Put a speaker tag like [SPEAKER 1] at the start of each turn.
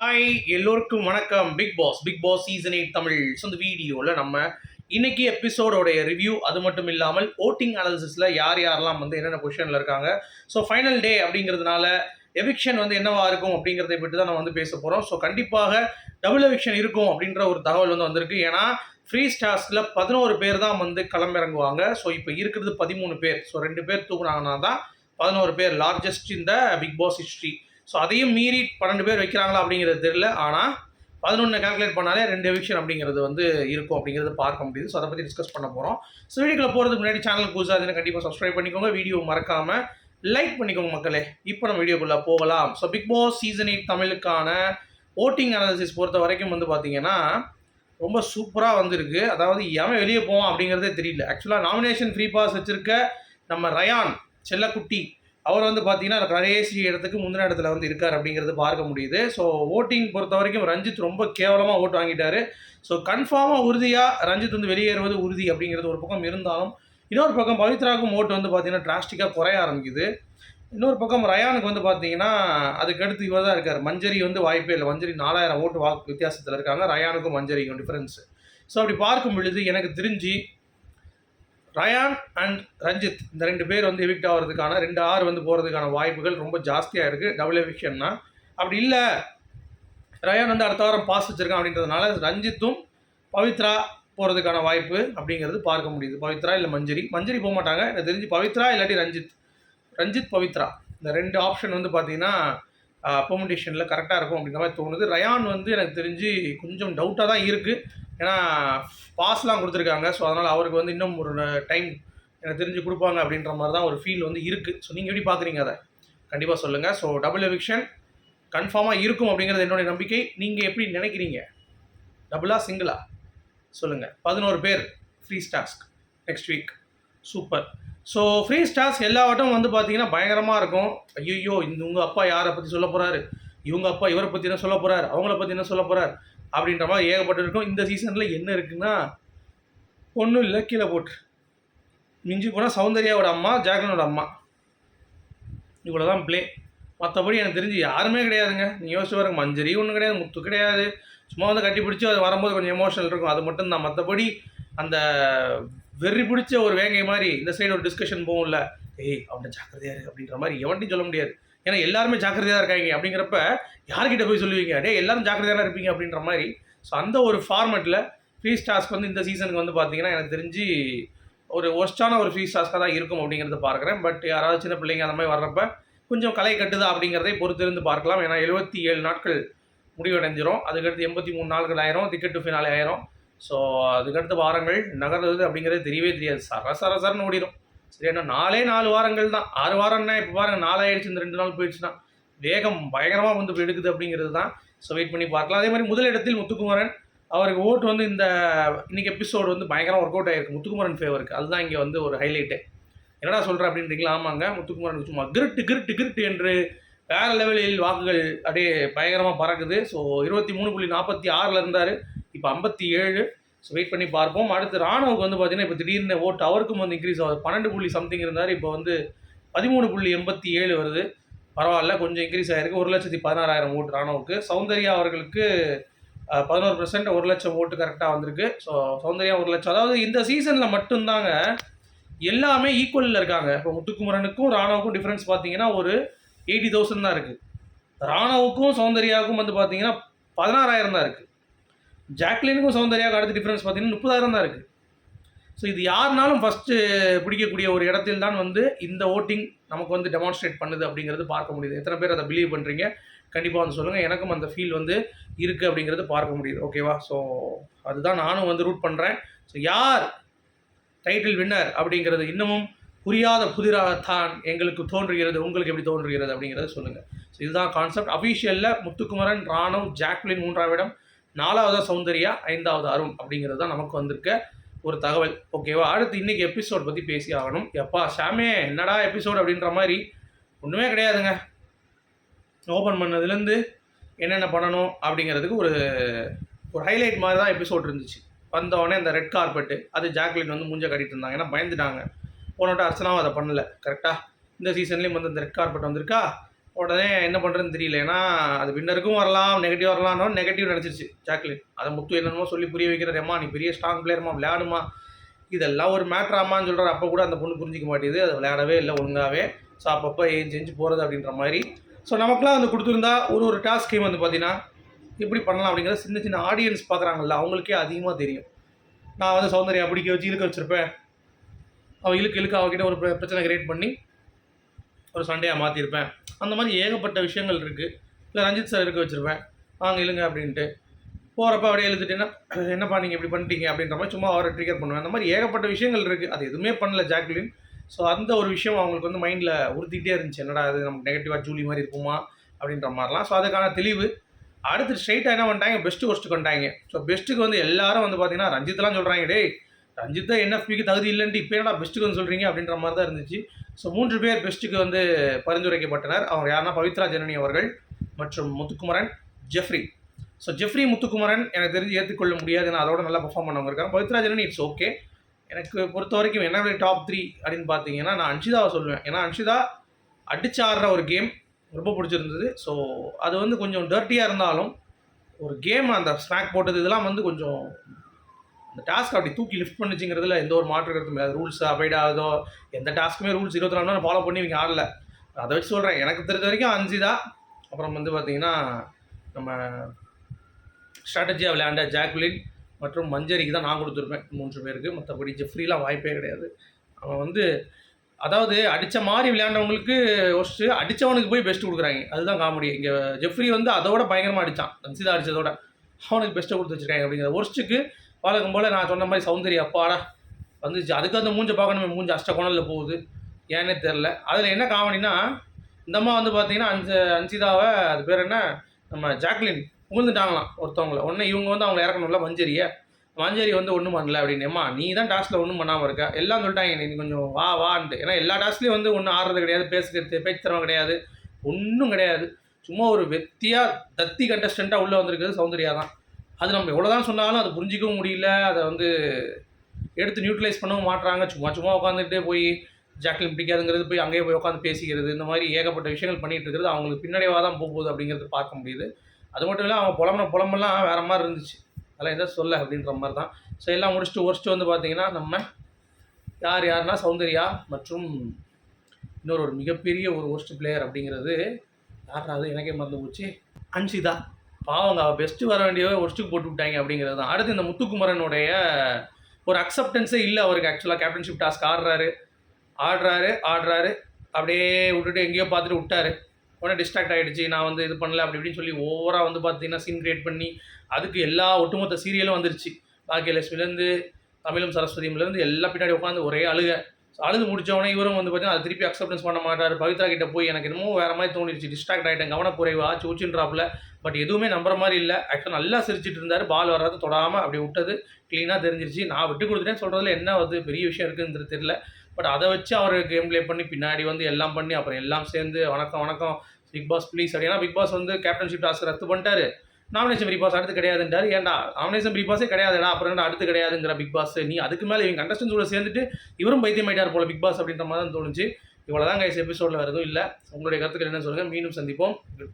[SPEAKER 1] Hi எல்லோருக்கும் வணக்கம். Big boss big boss season eight Tamil so இந்த வீடியோவில் நம்ம இன்னைக்கு எபிசோடோடைய ரிவ்யூ அது மட்டும் இல்லாமல் ஓட்டிங் அனாலிசிஸில் யார் யாரெல்லாம் வந்து என்னென்ன பொசிஷனில் இருக்காங்க. ஸோ ஃபைனல் டே அப்படிங்கிறதுனால எவிக்ஷன் வந்து என்னவா இருக்கும் அப்படிங்கிறதை பற்றி தான் நம்ம வந்து பேச போகிறோம் ஸோ கண்டிப்பாக டபுள் எவிக்ஷன் இருக்கும் அப்படின்ற ஒரு தகவல் வந்து வந்திருக்கு. ஏன்னா ஃப்ரீ ஸ்டார்ஸில் பதினோரு பேர் தான் வந்து களமிறங்குவாங்க. ஸோ இப்போ இருக்கிறது பதிமூணு பேர். ஸோ ரெண்டு பேர் தூக்குனாங்கன்னா தான் பதினோரு பேர் லார்ஜஸ்ட் இந்த பிக் பாஸ் ஹிஸ்ட்ரி ஸோ அதையும் மீறி பன்னெண்டு பேர் வைக்கிறாங்களா அப்படிங்கிறது தெரியல. ஆனால் பதினொன்று கால்குலேட் பண்ணாலே ரெண்டு விஷயம் அப்படிங்கிறது வந்து இருக்கும் அப்படிங்கிறது பார்க்க முடியுது. ஸோ அதை பற்றி டிஸ்கஸ் பண்ண போகிறோம் ஸோ வீடியோக்குள்ள போகிறதுக்கு முன்னாடி சேனல் புதுசாக கண்டிப்பாக சப்ஸ்கிரைப் பண்ணிக்கோங்க. வீடியோ மறக்காமல் லைக் பண்ணிக்கோங்க மக்களே. இப்போ நம்ம வீடியோக்குள்ளே போகலாம். So big boss season eight தமிழுக்கான voting analysis பொறுத்த வரைக்கும் வந்து பார்த்தீங்கன்னா ரொம்ப சூப்பராக வந்திருக்கு. அதாவது எவன் வெளியே போவான் அப்படிங்கிறதே தெரியல. ஆக்சுவலாக நாமினேஷன் ஃப்ரீ பாஸ் வச்சுருக்க நம்ம ரயான் செல்லக்குட்டி அவர் வந்து பார்த்தீங்கன்னா கடைசி இடத்துக்கு முந்தின இடத்துல வந்து இருக்கார் அப்படிங்கிறது பார்க்க முடியுது. ஸோ ஓட்டிங் பொறுத்த வரைக்கும் ரஞ்சித் ரொம்ப கேவலமாக ஓட்டு வாங்கிட்டாரு. ஸோ கன்ஃபார்மாக உறுதியாக ரஞ்சித் வந்து வெளியேறுவது உறுதி அப்படிங்கிறது ஒரு பக்கம் இருந்தாலும் இன்னொரு பக்கம் பவித்ராவுக்கும் ஓட்டு வந்து பார்த்தீங்கன்னா டிராஸ்டிக்காக குறைய ஆரம்பிக்குது. இன்னொரு பக்கம் ரயானுக்கு வந்து பார்த்தீங்கன்னா அதுக்கடுத்து இவர் தான் இருக்கார். மஞ்சரி வந்து வாய்ப்பே இல்லை. மஞ்சரி நாலாயிரம் ஓட்டு வாக்கு வித்தியாசத்தில் இருக்காங்க. ரயானுக்கும் மஞ்சரிக்கும் டிஃப்ரென்ஸு ஸோ அப்படி பார்க்கும் பொழுது எனக்கு தெரிஞ்சு ரயான் அண்ட் ரஞ்சித் இந்த ரெண்டு பேர் வந்து எவிக்ட் ஆகிறதுக்கான ரெண்டு ஆறு வந்து போகிறதுக்கான வாய்ப்புகள் ரொம்ப ஜாஸ்தியாக இருக்குது டபுள் எவிக்ஷன்னா அப்படி இல்லை. ரயான் வந்து அடுத்த வாரம் பாஸ் வச்சுருக்கான் அப்படின்றதுனால ரஞ்சித்தும் பவித்ரா போகிறதுக்கான வாய்ப்பு அப்படிங்கிறது பார்க்க முடியுது. பவித்ரா இல்லை மஞ்சரி. மஞ்சரி போக மாட்டாங்க. எனக்கு தெரிஞ்சு பவித்ரா இல்லாட்டி ரஞ்சித். ரஞ்சித் பவித்ரா. இந்த ரெண்டு ஆப்ஷன் வந்து பார்த்தீங்கன்னா அக்கோமடேஷனில் கரெக்டாக இருக்கும் அப்படிங்கிற மாதிரி தோணுது. ரயான் வந்து எனக்கு தெரிஞ்சு கொஞ்சம் டவுட்டாக தான் இருக்குது ஏன்னா பாஸ்லாம் கொடுத்துருக்காங்க. ஸோ அதனால் அவருக்கு வந்து இன்னும் ஒரு டைம் எனக்கு தெரிஞ்சு கொடுப்பாங்க அப்படின்ற மாதிரி தான் ஒரு ஃபீல் வந்து இருக்குது ஸோ நீங்கள் எப்படி பார்க்குறீங்க அதை? கண்டிப்பாக சொல்லுங்கள் ஸோ டபுள் எவிக்ஷன் கன்ஃபார்மாக இருக்கும் அப்படிங்கிறது என்னுடைய நம்பிக்கை. நீங்கள் எப்படி நினைக்கிறீங்க? டபுளா சிங்கிளா சொல்லுங்கள் பதினோரு பேர். Free task next week super so free stars எல்லா வட்டம் வந்து பார்த்தீங்கன்னா பயங்கரமாக இருக்கும். ஐயோ இந்த உங்கள் அப்பா யாரை பற்றி சொல்ல போகிறாரு இவங்க அப்பா இவரை பற்றி என்ன சொல்ல போகிறார் அவங்கள பற்றி என்ன சொல்ல போகிறார் அப்படின்ற மாதிரி ஏகப்பட்டு இருக்கும் இந்த சீசனில் என்ன இருக்குன்னா ஒன்றும் இல்லை கீழே போட்டு. மிஞ்சி போனால் சௌந்தர்யாவோட அம்மா ஜாக்லனோட அம்மா. இவ்வளோ தான் ப்ளே மற்றபடி எனக்கு தெரிஞ்சு யாருமே கிடையாதுங்க. நீ யோசிச்சு பாருங்க மஞ்சரி ஒன்றும் கிடையாது முத்து கிடையாது. சும்மா வந்து கட்டி பிடிச்சி அது வரும்போது கொஞ்சம் எமோஷனல் இருக்கும். அது மட்டும் தான். மற்றபடி அந்த வெறி பிடிச்ச ஒரு வேங்கை மாதிரி இந்த சைடு ஒரு டிஸ்கஷன் போகும்ல. ஏய் அவன்கிட்ட ஜாக்கிரதையா இரு அப்படின்ற மாதிரி எவன்ட்டையும் சொல்ல முடியாது. ஏன்னா எல்லாருமே ஜாக்கிரதையாக இருக்காங்க அப்படிங்கிறப்ப யார்கிட்ட போய் சொல்லுவீங்க? டே எல்லாரும் ஜாக்கிரதையாக இருப்பீங்க அப்படின்ற மாதிரி. ஸோ அந்த ஒரு ஃபார்மெட்டில் ஃப்ரீ ஸ்டார்ஸ்க்கு வந்து இந்த சீசனுக்கு வந்து பார்த்தீங்கன்னா எனக்கு தெரிஞ்சு ஒரு ஒஸ்டான ஒரு ஃப்ரீ ஸ்டார்ஸ்க்காக தான் இருக்கும் அப்படிங்கிறத பார்க்குறேன். பட் யாராவது சின்ன பிள்ளைங்க அந்த மாதிரி வர்றப்ப கொஞ்சம் கலை கட்டுதா அப்படிங்கிறதை பொறுத்திருந்து பார்க்கலாம். ஏன்னா எழுபத்தி ஏழு நாட்கள் முடிவடைஞ்சிரும். அதுக்கடுத்து எண்பத்தி மூணு நாட்கள் ஆயிரும். டிக்கெட் ஃபினாலே ஆயிரும். ஸோ அதுக்கடுத்து வாரங்கள் நகர்றது அப்படிங்கிறது தெரியவே தெரியாது. சர சரசரன்னு ஓடிடும் சரி நாலே நாலு வாரங்கள் தான். ஆறு வாரம்னா இப்போ பாருங்கள் நாலாயிடுச்சு இந்த ரெண்டு நாள் போயிடுச்சுன்னா. வேகம் பயங்கரமாக வந்து எடுக்குது அப்படிங்கிறது தான். ஸோ வெயிட் பண்ணி பார்க்கலாம். அதே மாதிரி முதலிடத்தில் முத்துக்குமரன் அவருக்கு ஓட்டு வந்து இந்த இன்றைக்கி எபிசோடு வந்து பயங்கரம் ஒர்க் அவுட் ஆகிருக்கு முத்துக்குமரன் ஃபேவருக்கு அதுதான் இங்கே வந்து ஒரு ஹைலைட்டு என்னடா சொல்கிறேன் அப்படின்றீங்களா? ஆமாங்க. முத்துக்குமரன் சும்மா கிருட்டு கிருட்டு கிருட்டு என்று வேறு லெவலில் வாக்குகள் அப்படியே பயங்கரமாக பறக்குது. ஸோ இருபத்தி மூணு புள்ளி நாற்பத்தி ஆறில் இருந்தார். இப்போ ஐம்பத்தி ஏழு. ஸோ வெயிட் பண்ணி பார்ப்போம். அடுத்து ராணுவுக்கு வந்து பார்த்தீங்கன்னா இப்போ திடீர்னு ஓட்டு அவருக்கும் வந்து இன்க்ரீஸ் ஆகுது. பன்னெண்டு புள்ளி சம்திங் இருந்தார். இப்போ வந்து பதிமூணு புள்ளி எண்பத்தி ஏழு வருது. பரவாயில்ல கொஞ்சம் இன்க்ரீஸ் ஆகிருக்கு ஒரு லட்சத்தி பதினாறாயிரம் ஓட்டு ராணுவுக்கு. சௌந்தர்யா அவர்களுக்கு பதினோரு பர்சன்ட் ஒரு லட்சம் ஓட்டு கரெக்டாக வந்திருக்கு. ஸோ சௌந்தர்யா ஒரு லட்சம். அதாவது இந்த சீசனில் மட்டும்தாங்க எல்லாமே ஈக்குவலில் இருக்காங்க. இப்போ முத்துக்குமரனுக்கும் ராணுவுக்கும் டிஃப்ரென்ஸ் பார்த்தீங்கன்னா ஒரு எயிட்டி தௌசண்ட் தான் இருக்குது ராணுவுக்கும் சௌந்தர்யாவுக்கும் வந்து பார்த்தீங்கன்னா பதினாறாயிரம் தான் இருக்குது ஜாக்லினுக்கும் சௌந்தர்யாவுக்கு அடுத்த டிஃப்ரென்ஸ் பார்த்தீங்கன்னா முப்பதாயிரம் தான் இருக்குது ஸோ இது யாருனாலும் ஃபஸ்ட்டு பிடிக்கக்கூடிய ஒரு இடத்தில் தான் வந்து இந்த ஓட்டிங் நமக்கு வந்து டெமான்ஸ்ட்ரேட் பண்ணுது அப்படிங்கிறது பார்க்க முடியுது. எத்தனை பேர் அதை பிலீவ் பண்ணுறீங்க கண்டிப்பாக வந்து சொல்லுங்கள் எனக்கும் அந்த ஃபீல் வந்து இருக்குது அப்படிங்கிறது பார்க்க முடியுது. ஓகேவா ஸோ அதுதான் நானும் வந்து ரூட் பண்ணுறேன் ஸோ யார் டைட்டில் வின்னர் அப்படிங்கிறது இன்னமும் புரியாத புதிராகத்தான் எங்களுக்கு தோன்றுகிறது உங்களுக்கு எப்படி தோன்றுகிறது அப்படிங்கிறத சொல்லுங்கள் ஸோ இதுதான் கான்செப்ட் அஃபீஷியலில் முத்துக்குமரன் ராணவ் ஜாக்லின் மூன்றாம் இடம். நாலாவதாக சௌந்தர்யா ஐந்தாவது அருண் அப்படிங்கிறது தான் நமக்கு வந்திருக்க ஒரு தகவல். ஓகேவா அடுத்து இன்றைக்கி எபிசோட் பற்றி பேசி ஆகணும். எப்பா ஷாமே என்னடா எபிசோட் அப்படின்ற மாதிரி ஒன்றுமே கிடையாதுங்க. ஓப்பன் பண்ணதுலேருந்து என்னென்ன பண்ணணும் அப்படிங்கிறதுக்கு ஒரு ஒரு ஹைலைட் மாதிரி தான் எபிசோட் இருந்துச்சு. வந்தவொடனே அந்த ரெட் கார்பெட்டு அது ஜாக்லின் வந்து மூஞ்ச கட்டிட்டு இருந்தாங்க. ஏன்னா பயந்துட்டாங்க. போனோட்ட அர்ச்சனாவும் அதை பண்ணலை. கரெக்டாக இந்த சீசன்லேயும் வந்து அந்த ரெட் கார்பெட் வந்திருக்கா? உடனே என்ன பண்ணுறதுன்னு தெரியல. ஏன்னா அது வின்னருக்கும் வரலாம் நெகட்டிவ் வரலாம்னு நெகட்டிவ் நினச்சிருச்சு ஜாக்லின். அதை முத்து என்னென்னமோ சொல்லி புரிய வைக்கிறார். நீ பெரிய ஸ்ட்ராங் பிளேயர்மா விளையாடுமா இதெல்லாம் ஒரு மேட்ராமான்னு சொல்கிறார் அப்போ கூட அந்த பொண்ணு புரிஞ்சிக்க மாட்டேது அது விளையாடவே இல்லை ஒழுங்காகவே ஸோ அப்பப்போ ஏன் செஞ்சு போகிறது அப்படின்ற மாதிரி. ஸோ நமக்குலாம் வந்து கொடுத்துருந்தா ஒரு ஒரு டாஸ்க்கையும் வந்து பார்த்தீங்கன்னா எப்படி பண்ணலாம் அப்படிங்கிற சின்ன சின்ன ஆடியன்ஸ் பார்க்குறாங்கல்ல அவங்களுக்கே அதிகமாக தெரியும். நான் வந்து சௌந்தர்யா பிடிக்க வச்சு இழுக்க வச்சுருப்பேன். அவள் இழுக்க இழுக்க அவகிட்ட ஒரு பிர- பிரச்சனை கிரியேட் பண்ணி ஒரு சண்டையாக மாற்றிருப்பேன் அந்த மாதிரி ஏகப்பட்ட விஷயங்கள் இருக்குது இல்லை ரஞ்சித் சார் இருக்க வச்சுருப்பேன். வாங்க இழுங்க அப்படின்ட்டு. போகிறப்ப அப்படியே எழுதிட்டு என்ன என்னப்பா நீங்கள் இப்படி பண்ணிட்டீங்க? அப்படின்ற மாதிரி சும்மா அவரை ட்ரிகர் பண்ணுவேன். அந்த மாதிரி ஏகப்பட்ட விஷயங்கள் இருக்குது அது எதுவுமே பண்ணல ஜாக்லின். ஸோ அந்த ஒரு விஷயம் அவங்களுக்கு வந்து மைண்டில் உறுத்திக்கிட்டே இருந்துச்சு. என்னடா அது நமக்கு நெகட்டிவாக ஜூலி மாதிரி இருக்குமா? அப்படின்ற மாதிரிலாம். ஸோ அதுக்கான தெளிவு. அடுத்து ஸ்ட்ரைட்டாக என்ன பண்ணிட்டாங்க? பெஸ்ட்டு ஒஸ்ட்டு வந்துட்டாங்க ஸோ பெஸ்ட்டுக்கு வந்து எல்லாரும் வந்து பார்த்தீங்கன்னா ரஞ்சித்லாம் சொல்கிறாங்க டேய் ரஞ்சித் தான் என்எஃபிக்கு தகுதி இல்லைன்ட்டு இப்போ என்னடா பெஸ்ட்டுக்கு வந்து சொல்கிறீங்க அப்படின்ற மாதிரி தான் இருந்துச்சு. ஸோ மூன்று பேர் பெஸ்ட்டுக்கு வந்து பரிந்துரைக்கப்பட்டனர். அவங்க யாருன்னா? பவித்ரா ஜனனி அவர்கள் மற்றும் Muthukumaran Jeffrey so Jeffrey Muthukumaran எனக்கு தெரிஞ்சு ஏற்றுக்கொள்ள முடியாது. நான் அதோட நல்லா பர்ஃபார்ம் பண்ணவங்க இருக்காங்க. பவித்ரா ஜனனி இட்ஸ் ஓகே எனக்கு பொறுத்த வரைக்கும் என்ன டாப் த்ரீ அப்படின்னு பார்த்தீங்கன்னா நான் அன்ஷிதாவை சொல்லுவேன். ஏன்னா அன்ஷிதா அடிச்சு ஆடுற ஒரு கேம் ரொம்ப பிடிச்சிருந்தது. ஸோ அது வந்து கொஞ்சம் டர்ட்டியாக இருந்தாலும் ஒரு கேம் அந்த ஸ்நாக் போட்டது இதெல்லாம் வந்து கொஞ்சம் அந்த டாஸ்க் அப்படி தூக்கி லிஃப்ட் பண்ணுச்சுங்கிறதுல எந்த ஒரு மாற்று கருத்தும் இல்லை. ரூல்ஸ் அவைட் ஆகுதோ எந்த டாஸ்க்குமே ரூல்ஸ் இருபத்தி நாலு ஃபாலோ பண்ணி இவங்க ஆடல. அதை வச்சு சொல்கிறேன் எனக்கு தெரிஞ்ச வரைக்கும் அஞ்சிதா அப்புறம் வந்து பார்த்தீங்கன்னா நம்ம ஸ்ட்ராட்டஜியாக விளையாண்ட ஜாக்லின் மற்றும் மஞ்சரிக்கு தான் நான் கொடுத்துருப்பேன். மூன்று பேருக்கு. மற்றபடி ஜெஃப்ரிலாம் வாய்ப்பே கிடையாது. அவன் வந்து அதாவது அடித்த மாதிரி விளையாண்டவங்களுக்கு ஒஸ்ட்டு அடித்தவனுக்கு போய் பெஸ்ட் கொடுக்குறாங்க. அதுதான் காமெடி இங்கே ஜெஃப்ரி வந்து அதோட பயங்கரமாக அடித்தான் ரன்சிதா அடித்ததோட அவனுக்கு பெஸ்ட்டை கொடுத்து வச்சிருக்காங்க அப்படிங்கிற. ஒர்ஸ்ட்டுக்கு வழக்கம் போல் நான் சொன்ன மாதிரி சௌந்தர்யா அப்பாடா வந்துச்சு. அதுக்கு அந்த மூஞ்சை பார்க்கணுமே மூஞ்ச அஷ்டகோணலில் போகுது. ஏன்னே தெரில அதில் என்ன காமெடினா இந்த அம்மா வந்து பார்த்தீங்கன்னா அஞ்சு அஞ்சிதாவை அது பேர் என்ன? நம்ம ஜாக்லின் உகுந்துட்டாங்களாம் ஒருத்தவங்கள. உடனே இவங்க வந்து அவங்கள இறக்கணும்ல மஞ்சரிய. மஞ்சரி வந்து ஒன்றும் பண்ணல அப்படின்னு. நீ தான் டாஸ்கில் ஒன்றும் பண்ணாமல் இருக்க. எல்லாம் சொல்லிட்டாங்க நீ கொஞ்சம் வா வான்ட்டு. ஏன்னா எல்லா டாஸ்க்லேயும் வந்து ஒன்றும் ஆடுறது கிடையாது பேசுகிறது பேச்சுத்தரம் கிடையாது. ஒன்றும் கிடையாது. சும்மா ஒரு வெத்தியாக தத்தி கண்டஸ்டண்ட்டாக உள்ளே வந்திருக்கிறது சௌந்தர்யா தான். அது நம்ம எவ்வளோ தான் சொன்னாலும் அதை புரிஞ்சிக்கவும் முடியல. அதை வந்து எடுத்து நியூட்ரலைஸ் பண்ணவும் மாட்டுறாங்க சும்மா சும்மா உட்காந்துக்கிட்டே போய் ஜாக்லின் பிடிக்காதுங்கிறது போய் அங்கேயே போய் உட்காந்து பேசிக்கிறது இந்த மாதிரி ஏகப்பட்ட விஷயங்கள் பண்ணிகிட்டு இருக்கிறது அவங்களுக்கு பின்னடைவாக தான் போகுது அப்படிங்கிறது பார்க்க முடியுது. அது மட்டும் இல்லை அவங்க புலம்புன புலம்பெல்லாம் வேறு மாதிரி இருந்துச்சு. அதெல்லாம் எதாவது சொல்ல அப்படின்ற மாதிரி தான். ஸோ எல்லாம் முடிச்சுட்டு ஒர்ஸ்ட்டு வந்து பார்த்திங்கன்னா நம்ம யார் யாருன்னா சௌந்தர்யா மற்றும் இன்னொரு ஒரு மிகப்பெரிய ஒரு ஒர்ஸ்ட் பிளேயர் அப்படிங்கிறது யாராவது எனக்கே மறந்து போச்சு. அன்ஷிதா. பாவங்க அவள் பெஸ்ட்டு வர வேண்டியவை ஒஸ்ட்டுக்கு போட்டு விட்டாங்க அப்படிங்கிறது தான். அடுத்து இந்த முத்துக்குமரனுடைய ஒரு அக்செப்டன்ஸே இல்லை அவருக்கு ஆக்சுவலாக கேப்டன்ஷிப் டாஸ்க் ஆடுறாரு. ஆடுறாரு ஆடுறாரு. அப்படியே விட்டுட்டு எங்கேயோ பார்த்துட்டு விட்டாரு. உடனே டிஸ்ட்ராக்ட் ஆகிடுச்சு நான் வந்து இது பண்ணல அப்படி இப்படின்னு சொல்லி ஓவராக வந்து பார்த்தீங்கன்னா சீன் கிரியேட் பண்ணி அதுக்கு எல்லா ஒட்டுமொத்த சீரியலும் வந்துருச்சு. பாக்கியலட்சுமிலேருந்து தமிழும் சரஸ்வதியிலேருந்து எல்லாம் பின்னாடி உட்காந்து ஒரே அழுக. அழுது முடித்தவனே இவரும் வந்து பார்த்தீங்கன்னா அதை திருப்பி அக்செப்டன்ஸ் பண்ண மாட்டார். பவித்ரா கிட்ட போய் எனக்கு என்னமோ வேறு மாதிரி தோணிடுச்சு டிஸ்ட்ராக்ட் ஆகிட்டேன் கவனக்குறைவு ஆச்சு ஊச்சுன்றாப்புல. பட் எதுவுமே நம்புற மாதிரி இல்லை. ஆக்சுவலாக நல்லா சிரிச்சிட்டு இருந்தார். பால் வர்றது தொடாமல் அப்படி விட்டது. க்ளீனாக தெரிஞ்சிருச்சு. நான் விட்டு கொடுத்துட்டேன்னு சொல்கிறதுல என்ன வந்து பெரிய விஷயம் இருக்குன்றது தெரியல. பட் அதை வச்சு அவர் கேம் ப்ளே பண்ணி பின்னாடி வந்து எல்லாம் பண்ணி அப்புறம் எல்லாம் சேர்ந்து வணக்கம் வணக்கம். பிக் பாஸ் ப்ளீஸ் அப்படின்னா பிக் பாஸ் வந்து கேப்டன்ஷிப் டாஸ்க் ரத்து பண்ணிட்டாரு. நாமினேஷன் பிக் பாஸ் அடுத்து கிடையாதுன்றாரு. ஏன்டா? நாமினேஷன் பிக் பாஸே கிடையாதுடா. அப்புறம் என்ன அடுத்து கிடையாதுங்கிற பிக் பாஸ் நீ அதுக்கு மேலே இவங்க கண்டஸ்டன்ஸோட சேர்ந்துட்டு இவரும் பைத்தியமாயிட்டார் போல பிக் பாஸ் அப்படின்ற மாதிரி தான் தோணுச்சு. இவ்வளோதான் கைஸ் எபிசோடில் வேறு எதுவும் இல்லை? உங்களுடைய கருத்துக்கள் என்ன சொல்லுங்கள் மீண்டும் சந்திப்போம். Goodbye.